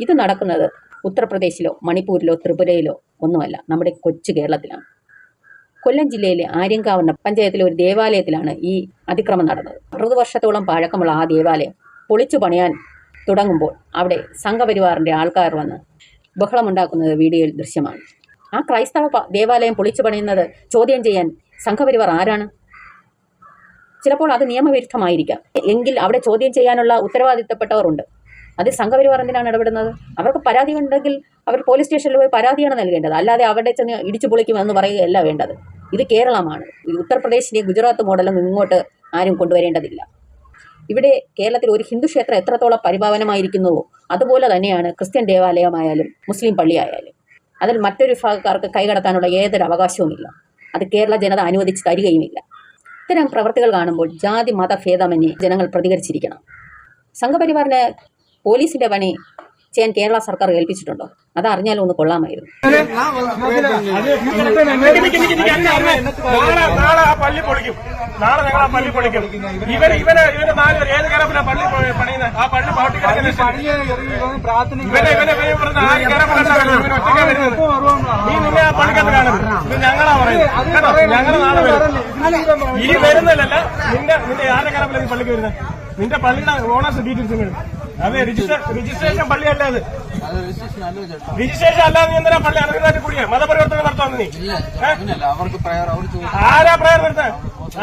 ഇത് നടക്കുന്നത് ഉത്തർപ്രദേശിലോ മണിപ്പൂരിലോ ത്രിപുരയിലോ ഒന്നുമല്ല. നമ്മുടെ കൊച്ചു കേരളത്തിലാണ്. കൊല്ലം ജില്ലയിലെ ആര്യങ്കാവണ്ണ പഞ്ചായത്തിലെ ഒരു ദേവാലയത്തിലാണ് ഈ അതിക്രമം നടന്നത്. അറുപത് വർഷത്തോളം പഴക്കമുള്ള ആ ദേവാലയം പൊളിച്ചു പണിയാൻ തുടങ്ങുമ്പോൾ അവിടെ സംഘപരിവാറിന്റെ ആൾക്കാർ വന്ന് ബഹളമുണ്ടാക്കുന്നത് വീഡിയോയിൽ ദൃശ്യമാണ്. ആ ക്രൈസ്തവ ദേവാലയം പൊളിച്ചു പണിയുന്നത് ചോദ്യം ചെയ്യാൻ സംഘപരിവാർ ആരാണ്? ചിലപ്പോൾ അത് നിയമവിരുദ്ധമായിരിക്കാം. എങ്കിൽ അവിടെ ചോദ്യം ചെയ്യാനുള്ള ഉത്തരവാദിത്തപ്പെട്ടവർ ഉണ്ട്. അതിൽ സംഘപരിവാർ എന്തിനാണ് ഇടപെടുന്നത്? അവർക്ക് പരാതി ഉണ്ടെങ്കിൽ അവർ പോലീസ് സ്റ്റേഷനിൽ പോയി പരാതിയാണ് നൽകേണ്ടത്. അല്ലാതെ അവിടെ ചെന്ന് ഇടിച്ചു പൊളിക്കുമെന്ന് പറയുകയല്ല വേണ്ടത്. ഇത് കേരളമാണ്. ഉത്തർപ്രദേശിന്റെ ഗുജറാത്ത് മോഡലൊന്നും ഇങ്ങോട്ട് ആരും കൊണ്ടുവരേണ്ടതില്ല. ഇവിടെ കേരളത്തിൽ ഒരു ഹിന്ദു ക്ഷേത്രം എത്രത്തോളം പരിഭാവനമായിരിക്കുന്നുവോ അതുപോലെ തന്നെയാണ് ക്രിസ്ത്യൻ ദേവാലയമായാലും മുസ്ലിം പള്ളിയായാലും. അതിൽ മറ്റൊരു വിഭാഗക്കാർക്ക് കൈകടത്താനുള്ള ഏതൊരു അവകാശവുമില്ല. അത് കേരള ജനത അനുവദിച്ച് തരികയുമില്ല. ഇത്തരം പ്രവർത്തികൾ കാണുമ്പോൾ ജാതി മത ഭേദമന്യേ ജനങ്ങൾ പ്രതികരിച്ചിരിക്കണം. സംഘപരിവാറിന് പോലീസിന്റെ പണി ചെയ്യാൻ കേരള സർക്കാർ ഏൽപ്പിച്ചിട്ടുണ്ടോ അത് അറിഞ്ഞാലും ഒന്ന് കൊള്ളാമായിരുന്നു ആര് ഇനി വരുന്നില്ലല്ല നിന്റെ നിന്റെ ആരുടെ കരപ്പിലേക്ക് പള്ളിക്ക് വരുന്നത് നിന്റെ പള്ളിയുടെ ഓണേഴ്സ് ഡീറ്റെയിൽസ് അതെ രജിസ്റ്റർ രജിസ്ട്രേഷൻ പള്ളിയല്ല അത്. രജിസ്ട്രേഷൻ അല്ലാതെ എന്തിനാ പള്ളി ഇറങ്ങുന്നതായിട്ട് കൂടിയാ? മതപരിവർത്തനം നടത്താൻ നീ ആരാ അവർക്ക് പ്രയർ നടത്താൻ ആരാ പരാതി നിർത്താൻ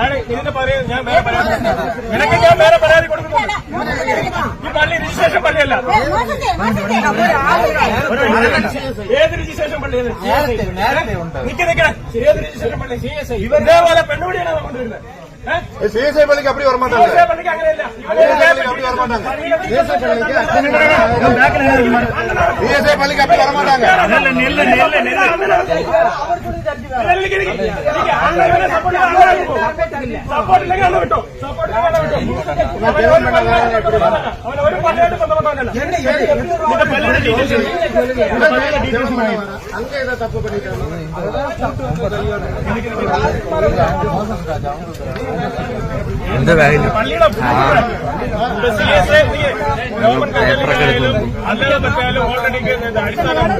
ആര്? ഇതിന്റെ പറയാ ഞാൻ വേറെ പരാതി നിനക്ക് ഞാൻ വേറെ പരാതി കൊടുക്കുന്നു ഈ പള്ളി രജിസ്ട്രേഷൻ പള്ളിയല്ല. ഏത് രജിസ്ട്രേഷൻ പള്ളി നിക്ക് നിക്ക്. ഏത് രജിസ്ട്രേഷൻ പള്ളി? ഇതേപോലെ പെണ്ണുപിടിയാണ് കൊണ്ടുവരുന്നത്. சிஎஸ்ஐ பள்ளிக்கு அப்படி வர மாட்டாங்க அப்படி வர மாட்டாங்க சிஎஸ்ஐ பள்ளிக்கு சிஎஸ்ஐ பள்ளிக்கு அப்படி வர மாட்டாங்க அங்கே ஏதாவது தப்பு பண்ணிட்டாங்க. പള്ളിയുടെ കാര്യം? എസ് എ ഗവൺമെന്റ് അല്ലാതെ പറ്റാലും ഓൾറെഡി അടിസ്ഥാനം